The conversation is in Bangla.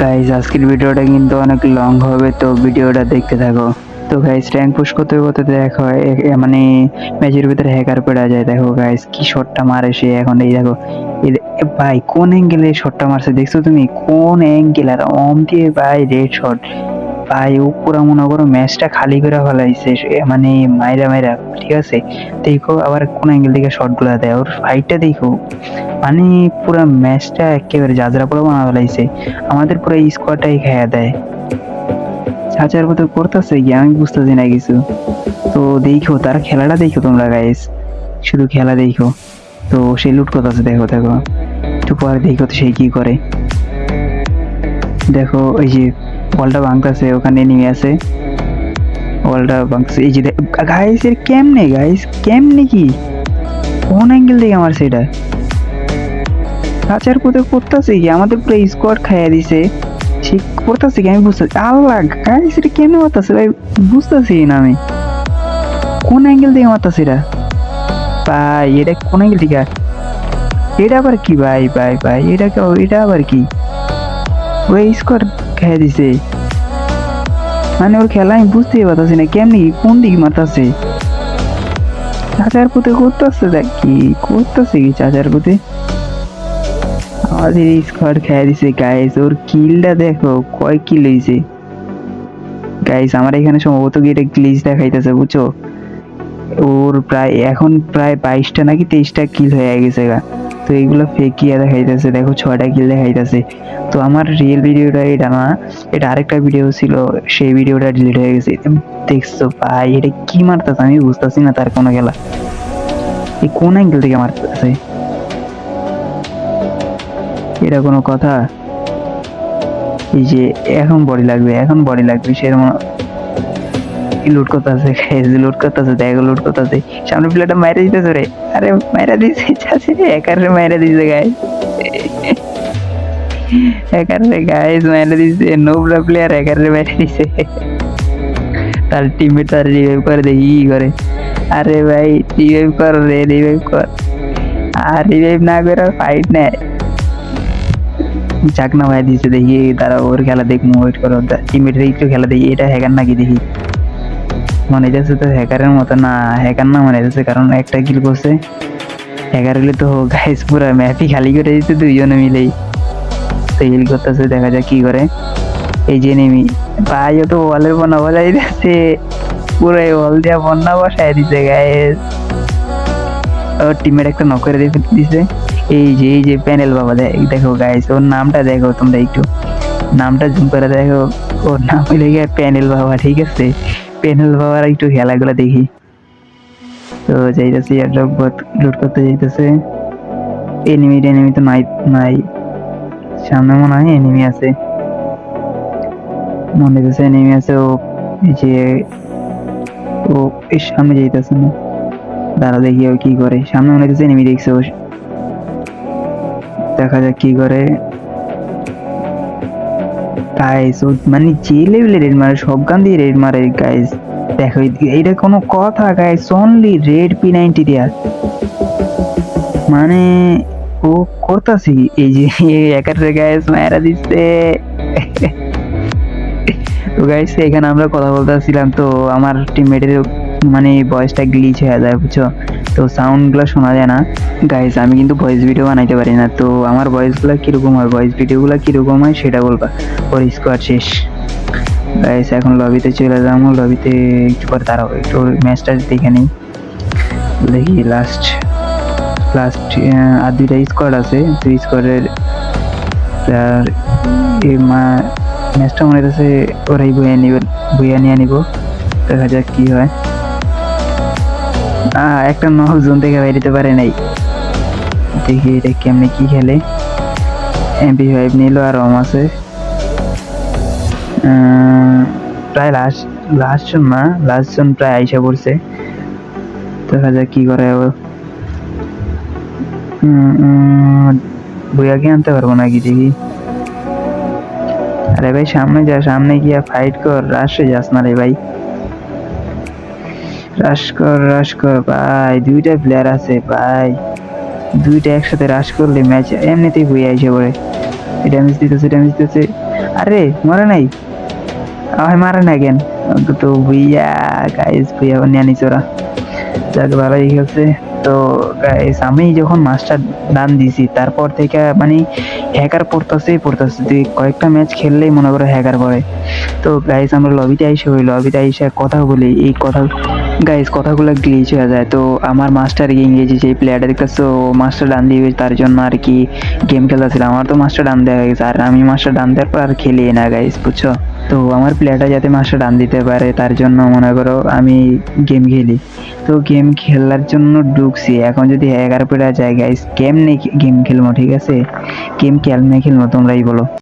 গাইজ আজকের ভিডিওটা কিন্তু অনেক লং হবে, তো ভিডিওটা দেখতে থাকো। তো গাইজ র্যাঙ্ক পুশ করতে করতে দেখো মানে ম্যাচের ভিতরে হ্যাকার পড়া যায়। দেখো গাইজ কি শটটা মারে সে এখন, এই দেখো। ভাই, কোন অ্যাঙ্গেলে শটটা মারছে? দেখছ তুমি? কোন অ্যাঙ্গেল আর অম দিয়ে, ভাই রেড শট ভাই ও পুরা মনে করো ম্যাচটা খালি করে ফেলাইছে মানে মাইরা মাইরা, ঠিক আছে? দেখো আবার কোন অ্যাঙ্গেল থেকে শটগুলা দেয়, ওর ফাইটটা দেখো। মানে পুরো ম্যাচটা একেবারে যাজরা পুরো বানা ফেলাইছে, আমাদের পুরো স্কোয়াডটাই খেয়া দেয়। ছাচার মতো করতেছে কি? আমি বুঝতেছি না কিছু। তো দেখো, তার খেলাটা দেখো তোমরা গাইস শুধু খেলা দেখো। তো সে লুট করতেছে, দেখো দেখো। একটু পরে দেখো তো সেই কি করে। দেখো, ওই যে বলটা ভাঙতেছে, ওখানে নিয়ে আছে বলটা ভাঙতেছে। এই যে গাইস এর কেমনে গাইস কেমনে কি? কোন অ্যাঙ্গেল থেকে আমার সেটা? কাচার কোথায় করতেছে কি? আমাদের পুরো স্কোয়াড খাইয়া দিছে। সে করতেছে কি? আমি বুঝতেছি। আল্লাহ গাইস এটা কেমনে মারতেছে ভাই? বুঝতেছি না আমি। কোন অ্যাঙ্গেল থেকে মারতেছে এটা? ভাই, এটা কোন অ্যাঙ্গেল থেকে? এটা আবার কি? ভাই ভাই ভাই, এটা কে এটা আবার কি? ওই স্কোয়াড খাইয়া দিছে। মানে ওর খেলা আমি বুঝতেই পারতেছি না, কেমনি কোন দিকে মারতেছে। চাচার পুতে করতেছে দেখ কি, করতেছে কি চাচার পুতে। আমাদের স্কোয়াড খেয়ে দিছে গাইস ওর কিলটা দেখো, কয় কিল হইছে। গাইস আমার এখানে সম্ভবত কি এটা গ্লিচ দেখাইতেছে, বুঝছ? ওর প্রায়, এখন প্রায় বাইশটা নাকি তেইশটা কিল হয়ে গেছে গা। তো এইগুলো ফেকিয়া দেখাইতেছে। দেখো ছয়টা কিল দেখাইতেছে। তো আমার রিয়েল ভিডিওটা এটা না, এটা আরেকটা ভিডিও ছিল, সেই ভিডিওটা ডিলিট হয়ে গেছে। দেখছ ভাই, এটা কি মারতেছে আমি বুঝতেছি না তার কোনো খেলা। এই কোন অ্যাঙ্গেল থেকে মারতেছে? এটা কোনো কথা? এই যে এখন বডি লাগবে, এখন বডি লাগবে, সেরকম লুট করতেছে? খাইছে লুট করতেছে, দেখো লুট করতেছে। সামনে প্লেয়ারটা মাইরে দিতেছে রে। আরে, মাইরা দিছে, চাচি একার রে মাইরা দিছে গাই একার গাইস মাইরা দিছে, নোবরা প্লেয়ার একার মাইরা দিছে। তার টিমমেট তার রিভাইভ করে দেখি কি করে। আরে ভাই রিভাইভ কর রে রিভাইভ কর। আর রিভাইভ না করে ফাইট নেয় চাকনা ভাই দিছে, দেখি তারা ওর খেলা দেখব ওয়েট করো। টিমমেটের একটু খেলা দেখি, এটা হ্যাকার নাকি দেখি। মনে যাচ্ছে তো হ্যাকারের মতো না হ্যাকার না মনে যাচ্ছে কারণ একটা কিল করছে। হ্যাকার হলে তো গাইস পুরো ম্যাপই খালি করে দিতে দুইজনে মিলেই। তো হিল করতেছে, দেখা যাক কি করে। এই যে নেমি ভাই তো ওয়ালের বন্যা বসাই দিচ্ছে। পুরো ওয়াল দিয়া বন্যা বসাই দিছে গাইস ওর টিমের একটা নক করে দিছে এই যে এই যে প্যানেল বাবা দেখো গাইস ওর নামটা দেখো তোমরা একটু। নামটা জুম করে দেখো। ওর নাম হইলে গিয়ে প্যানেল বাবা, ঠিক আছে? প্যানেল বাবার একটু খেলাগুলো দেখি। তো যাইতেছে এয়ারড্রপ লুট করতে যাইতেছে। এনিমি এনিমি তো নাই নাই। সামনে মনে হয় এনিমি আছে। মনে হচ্ছে এনিমি আছে, ও যে ও এই সামনে যাইতেছে না। দাঁড়া দেখি ও কি করে। সামনে মনে হচ্ছে এনিমি দেখছে ও। দেখা যাক কি করে। গাইস ও মানে যে লেভেলের রেড মারে, সব গান দিয়ে রেড মারে গাইস দেখো এইটা কোনো কথা guys only red P ninety দেয়া। মানে ও করতাছি এই যে একার গাইস মায়েরা দিচ্ছে। তো গাইস এখানে আমরা কথা বলতেছিলাম, তো আমার টিমমেটের মানে ভয়েসটা গ্লিচ হয়ে যায়, বুঝছ? তো সাউন্ডগুলো শোনা যায় না। গাইস আমি কিন্তু ভয়েস ভিডিও বানাইতে পারি না, তো আমার ভয়েসগুলো কীরকম হয়? ভয়েস ভিডিওগুলো কীরকম হয় সেটা বলবা। ওর স্কোয়াড শেষ। গাইস এখন লবিতে চলে যাব লবিতে একটু পরে দাঁড়াবো, একটু ম্যাচটা দেখে নিই। দেখি লাস্ট লাস্ট আর দুইটা স্কোয়াড আছে। দুই স্কোয়াডের মা ম্যাচটা মনে হচ্ছে ওরাই বইয়া নিবে, বইয়া নিয়ে নিব। দেখা যাক কী হয়। একটা নক জোন থেকে বেরোতে পারে নাই। দেখি এটা কেমনে কি খেলে। এমপি ফাইভ নিল আর রম আছে। প্রায় লাস্ট লাস্ট জন না লাস্ট জন প্রায় আইসা পড়ছে। দেখা যাক কি করে বইয়াকে আনতে পারব নাকি দেখি। আরে ভাই, সামনে যা, সামনে গিয়া ফাইট কর রাশে যাস না রে ভাই। রাশ কর রাশ কর, ভাই। দুইটা প্লেয়ার আছে, ভাই। দুইটা একসাথে রাশ করলে ম্যাচ এমনিতেই বই আইসে পড়ে ড্যামেজ দিতেছে ড্যামেজ দিতেছে। আরে, মরে নাই? হয় মারে না কেন? তো ভুইয়া গাইস ভুইয়া নিয়ে নিছে ওরা। যাক, ভালোই গেছে তো গাইস আমি যখন মাস্টার ডান দিছি, তারপর থেকে মানে হ্যাকার পড়তেছেই পড়তেছে। তুই কয়েকটা ম্যাচ খেললেই মনে করো হ্যাকার পড়ে। তো গাইস আমরা লবিতে আইসে ওই লবিতে আইসে কথা বলি। এই কথা গাইস কথাগুলো গ্লিচ হয়ে যায়। তো আমার মাস্টার ইংরেজি যে প্লেয়ারটা দেখতেছো মাস্টার ডান দিয়ে তার জন্য আর কি গেম খেলতেছিলাম। আমার তো মাস্টার ডান দেওয়া হয়ে গেছে, আর আমি মাস্টার ডান দেওয়ার পর আর খেলি না গাইস বুঝছ? তো আমার প্লেয়ারটা যাতে মাস্টার ডান দিতে পারে, তার জন্য মনে করো আমি গেম খেলি। তো গেম খেলার জন্য ঢুকছি। এখন যদি এগারো পেটা যায় গাইস গেম নেই গেম খেলব, ঠিক আছে? গেম কেমনে খেলব, তোমরাই বলো।